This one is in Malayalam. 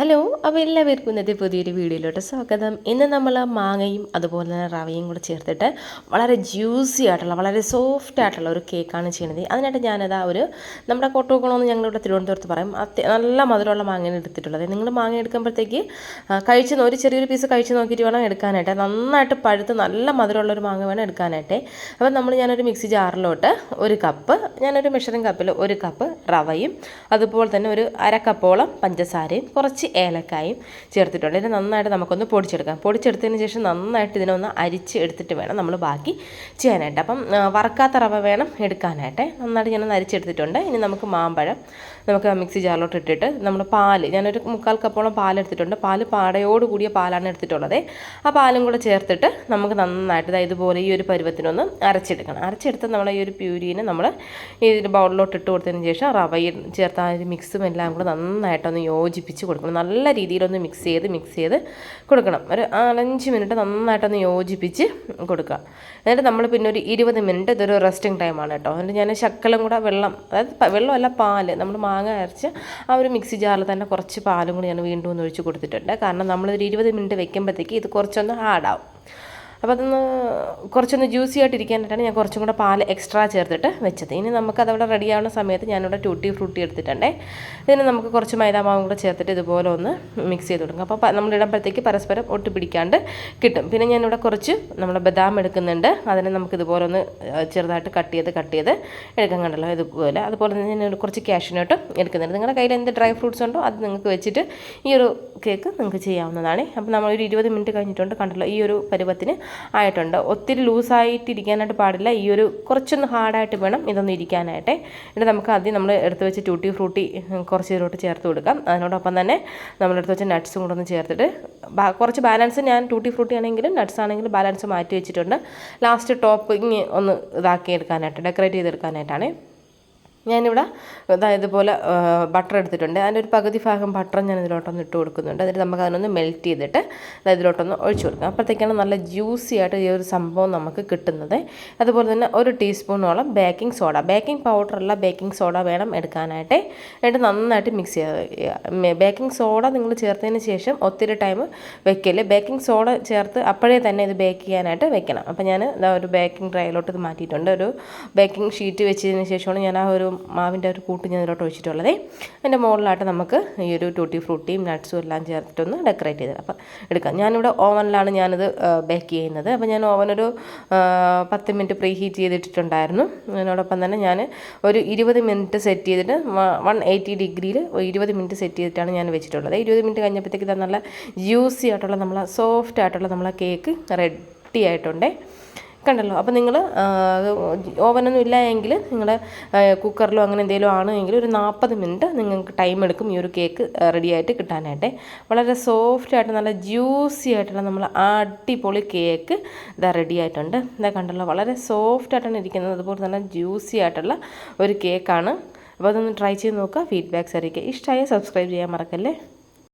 ഹലോ അപ്പോൾ എല്ലാവർക്കും ഇന്നത്തെ പുതിയൊരു വീഡിയോയിലോട്ട് സ്വാഗതം. ഇന്ന് നമ്മൾ മാങ്ങയും അതുപോലെ തന്നെ റവയും കൂടെ ചേർത്തിട്ട് വളരെ ജ്യൂസി ആയിട്ടുള്ള വളരെ സോഫ്റ്റ് ആയിട്ടുള്ള ഒരു കേക്കാണ് ചെയ്യുന്നത്. അതിനായിട്ട് ഞാനത് ആ ഒരു നമ്മുടെ കൊട്ടുവെക്കണമെന്ന് ഞങ്ങളിവിടെ തിരുവനന്തപുരത്ത് പറയും നല്ല മധുരമുള്ള മാങ്ങയാണ് എടുത്തിട്ടുള്ളത്. നിങ്ങൾ മാങ്ങ എടുക്കുമ്പോഴത്തേക്ക് കഴിച്ച് ഒരു ചെറിയൊരു പീസ് കഴിച്ച് നോക്കിയിട്ട് വേണം എടുക്കാനായിട്ട്. നന്നായിട്ട് പഴുത്ത് നല്ല മധുരമുള്ള ഒരു മാങ്ങ വേണം എടുക്കാനായിട്ട്. അപ്പോൾ നമ്മൾ ഞാനൊരു മിക്സി ജാറിലോട്ട് ഒരു കപ്പ് ഞാനൊരു മെഷറിംഗ് കപ്പിൽ ഒരു കപ്പ് റവയും അതുപോലെ തന്നെ ഒരു അരക്കപ്പോളം കപ്പോളം പഞ്ചസാരയും കുറച്ച് ഏലക്കായും ചേർത്തിട്ടുണ്ട്. ഇത് നന്നായിട്ട് നമുക്കൊന്ന് പൊടിച്ചെടുക്കാം. പൊടിച്ചെടുത്തതിന് ശേഷം നന്നായിട്ട് ഇതിനൊന്ന് അരിച്ച് എടുത്തിട്ട് വേണം നമ്മൾ ബാക്കി ചെയ്യാനായിട്ട്. അപ്പം വറക്കാത്ത റവ വേണം എടുക്കാനായിട്ട്. നന്നായിട്ട് ഞാനൊന്ന് അരിച്ചെടുത്തിട്ടുണ്ട്. ഇനി നമുക്ക് മാമ്പഴം നമുക്ക് മിക്സി ജാറിലോട്ട് ഇട്ടിട്ട് നമ്മൾ പാൽ ഞാനൊരു മുക്കാൽ കപ്പോളം പാൽ എടുത്തിട്ടുണ്ട്. പാൽ പാടയോട് കൂടിയ പാലാണ് എടുത്തിട്ടുള്ളത്. ആ പാലും കൂടെ ചേർത്തിട്ട് നമുക്ക് നന്നായിട്ട് ഇതുപോലെ ഈ ഒരു പരുവത്തിനൊന്ന് അരച്ചെടുക്കണം. അരച്ചെടുത്ത് നമ്മൾ ഈ ഒരു പ്യൂരീനെ നമ്മൾ ഈ ബൗളിലോട്ട് ഇട്ട് കൊടുത്തതിന് ശേഷം റവയിൽ ചേർത്ത് ആ ഒരു മിക്സും എല്ലാം കൂടെ നന്നായിട്ടൊന്ന് യോജിപ്പിച്ച് കൊടുക്കണം. നല്ല രീതിയിലൊന്ന് മിക്സ് ചെയ്ത് മിക്സ് ചെയ്ത് കൊടുക്കണം. ഒരു നാലഞ്ച് മിനിറ്റ് നന്നായിട്ടൊന്ന് യോജിപ്പിച്ച് കൊടുക്കുക. എന്നിട്ട് നമ്മൾ പിന്നെ ഒരു ഇരുപത് മിനിറ്റ് ഇതൊരു റെസ്റ്റിംഗ് ടൈമാണ് കേട്ടോ. എന്നിട്ട് ഞാൻ ശക്കലം കൂടെ വെള്ളം അതായത് വെള്ളമല്ല പാൽ നമ്മൾ മാങ്ങ അരച്ച് ആ ഒരു മിക്സി ജാറിൽ തന്നെ കുറച്ച് പാലും കൂടി ഞാൻ വീണ്ടും ഒന്ന് ഒഴിച്ച് കൊടുത്തിട്ടുണ്ട്. കാരണം നമ്മളൊരു ഇരുപത് മിനിറ്റ് വെക്കുമ്പോഴത്തേക്ക് ഇത് കുറച്ചൊന്ന് ഹാർഡാവും അപ്പോൾ അതൊന്ന് കുറച്ചൊന്ന് ജ്യൂസി ആയിട്ടിരിക്കാനായിട്ടാണ് ഞാൻ കുറച്ചും കൂടെ പാൽ എക്സ്ട്രാ ചേർത്തിട്ട് വെച്ചത്. ഇനി നമുക്ക് റെഡി ആവുന്ന സമയത്ത് ഞാനിവിടെ ടൂട്ടി ഫ്രൂട്ടി എടുത്തിട്ടുണ്ടേ. ഇതിന് നമുക്ക് കുറച്ച് മൈദാമാവും കൂടെ ചേർത്തിട്ട് ഇതുപോലെ ഒന്ന് മിക്സ് ചെയ്ത് കൊടുക്കും. അപ്പോൾ നമ്മൾ ഇടുമ്പോഴത്തേക്ക് പരസ്പരം ഒട്ടി പിടിക്കാണ്ട് കിട്ടും. പിന്നെ ഞാനിവിടെ കുറച്ച് നമ്മുടെ ബദാം എടുക്കുന്നുണ്ട്. അതിനെ നമുക്ക് ഇതുപോലെ ഒന്ന് ചെറുതായിട്ട് കട്ട് ചെയ്ത് കട്ട് ചെയ്ത് എടുക്കാൻ കണ്ടല്ലോ ഇതുപോലെ. അതുപോലെ തന്നെ ഞാൻ കുറച്ച് ക്യാഷിനോട്ട് എടുക്കുന്നുണ്ട്. നിങ്ങളുടെ കയ്യിൽ എന്ത് ഡ്രൈ ഫ്രൂട്ട്സ് ഉണ്ടോ അത് നിങ്ങൾക്ക് വെച്ചിട്ട് ഈ ഒരു കേക്ക് നിങ്ങൾക്ക് ചെയ്യാവുന്നതാണ്. അപ്പോൾ നമ്മളൊരു ഇരുപത് മിനിറ്റ് കഴിഞ്ഞിട്ടുണ്ട് കണ്ടല്ലോ ഈ ഒരു പരുവത്തിന്. ആയിട്ടുണ്ട്. ഒത്തിരി ലൂസായിട്ട് ഇരിക്കാനായിട്ട് പാടില്ല. ഈ ഒരു കുറച്ചൊന്ന് ഹാർഡായിട്ട് വേണം ഇതൊന്ന് ഇരിക്കാനായിട്ട്. എന്നിട്ട് നമുക്ക് ആദ്യം നമ്മൾ എടുത്ത് വെച്ച് ടൂട്ടി ഫ്രൂട്ടി കുറച്ച് ഇതിലോട്ട് ചേർത്ത് കൊടുക്കാം. അതിനോടൊപ്പം തന്നെ നമ്മളെടുത്ത് വെച്ച നട്ട്സും കൂടെ ഒന്ന് ചേർത്തിട്ട് കുറച്ച് ബാലൻസ് ഞാൻ ടൂട്ടി ഫ്രൂട്ടി ആണെങ്കിലും നട്ട്സ് ആണെങ്കിലും ബാലൻസ് മാറ്റി വെച്ചിട്ടുണ്ട്. ലാസ്റ്റ് ടോപ്പിങ് ഒന്ന് ഇതാക്കി എടുക്കാനായിട്ട് ഡെക്കറേറ്റ് ചെയ്തെടുക്കാനായിട്ടാണ്. ഞാനിവിടെ അതായത് ഇതുപോലെ ബട്ടർ എടുത്തിട്ടുണ്ട്. അതിന്റെ ഒരു പകുതി ഭാഗം ബട്ടർ ഞാൻ ഇതിലോട്ടൊന്ന് ഇട്ട് കൊടുക്കുന്നുണ്ട്. എന്നിട്ട് നമുക്ക് അതിനൊന്ന് മെൽറ്റ് ചെയ്തിട്ട് ഇതിലോട്ടൊന്ന് ഒഴിച്ചു കൊടുക്കാം. അപ്പോഴത്തേക്കാണ് നല്ല ജ്യൂസി ആയിട്ട് ഈ ഒരു സംഭവം നമുക്ക് കിട്ടുന്നത്. അതുപോലെ തന്നെ ഒരു ടീസ്പൂണോളം ബേക്കിംഗ് സോഡ ബേക്കിംഗ് അല്ല ബേക്കിംഗ് സോഡ വേണം എടുക്കാനായിട്ട്. എന്നിട്ട് നന്നായിട്ട് മിക്സ് ചെയ്യുക ബേക്കിംഗ് സോഡ നിങ്ങൾ ചേർത്തതിന് ശേഷം ഒത്തിരി ടൈം വെക്കൽ ബേക്കിംഗ് സോഡ ചേർത്ത് അപ്പോഴേ തന്നെ ഇത് ബേക്ക് ചെയ്യാനായിട്ട് വെക്കണം. അപ്പോൾ ഞാൻ ഒരു ബേക്കിംഗ് ട്രൈയിലോട്ട് ഇത് മാറ്റിയിട്ടുണ്ട്. ഒരു ബേക്കിംഗ് ഷീറ്റ് വെച്ചതിന് ശേഷമാണ് ഞാൻ ആ ഒരു മാവിന്റെ ഒരു കൂട്ട് ഞാൻ ഇതിലോട്ട് ഒഴിച്ചിട്ടുള്ളതേ. അതിന്റെ മുകളിലായിട്ട് നമുക്ക് ഈ ഒരു ടൂട്ടി ഫ്രൂട്ടിയും നട്ട്സും എല്ലാം ചേർത്തിട്ടൊന്ന് ഡെക്കറേറ്റ് ചെയ്തത് അപ്പം എടുക്കാം. ഞാനിവിടെ ഓവനിലാണ് ഞാനിത് ബേക്ക് ചെയ്യുന്നത്. അപ്പോൾ ഞാൻ ഓവനൊരു പത്ത് മിനിറ്റ് പ്രീ ഹീറ്റ് ചെയ്തിട്ടുണ്ടായിരുന്നു അതിനോടൊപ്പം തന്നെ ഞാൻ ഒരു ഇരുപത് മിനിറ്റ് സെറ്റ് ചെയ്തിട്ട് വൺ എയ്റ്റി ഡിഗ്രിയിൽ ഇരുപത് മിനിറ്റ് സെറ്റ് ചെയ്തിട്ടാണ് ഞാൻ വെച്ചിട്ടുള്ളത്. ഇരുപത് മിനിറ്റ് കഴിഞ്ഞപ്പോഴത്തേക്ക് ഇത് നല്ല ജ്യൂസി ആയിട്ടുള്ള നമ്മളെ സോഫ്റ്റ് ആയിട്ടുള്ള നമ്മളെ കേക്ക് റെഡി ആയിട്ടുണ്ടേ. കണ്ടല്ലോ. അപ്പോൾ നിങ്ങൾ ഓവനൊന്നും ഇല്ല എങ്കിൽ നിങ്ങൾ കുക്കറിലോ അങ്ങനെ എന്തെങ്കിലും എങ്കിൽ ഒരു നാൽപ്പത് മിനിറ്റ് നിങ്ങൾക്ക് ടൈം എടുക്കും ഈ ഒരു കേക്ക് റെഡിയായിട്ട് കിട്ടാനായിട്ട്. വളരെ സോഫ്റ്റ് ആയിട്ട് നല്ല ജ്യൂസി ആയിട്ടുള്ള നമ്മൾ അടിപൊളി കേക്ക് ഇതാ റെഡി ആയിട്ടുണ്ട്. ഇതാ കണ്ടല്ലോ വളരെ സോഫ്റ്റ് ആയിട്ടാണ് ഇരിക്കുന്നത്. അതുപോലെ തന്നെ ജ്യൂസി ആയിട്ടുള്ള ഒരു കേക്കാണ് അപ്പോൾ അതൊന്ന് ട്രൈ ചെയ്ത് നോക്കുക. ഫീഡ്ബാക്ക്സ് അറിയിക്കുക ഇഷ്ടമായ സബ്സ്ക്രൈബ് ചെയ്യാൻ മറക്കല്ലേ?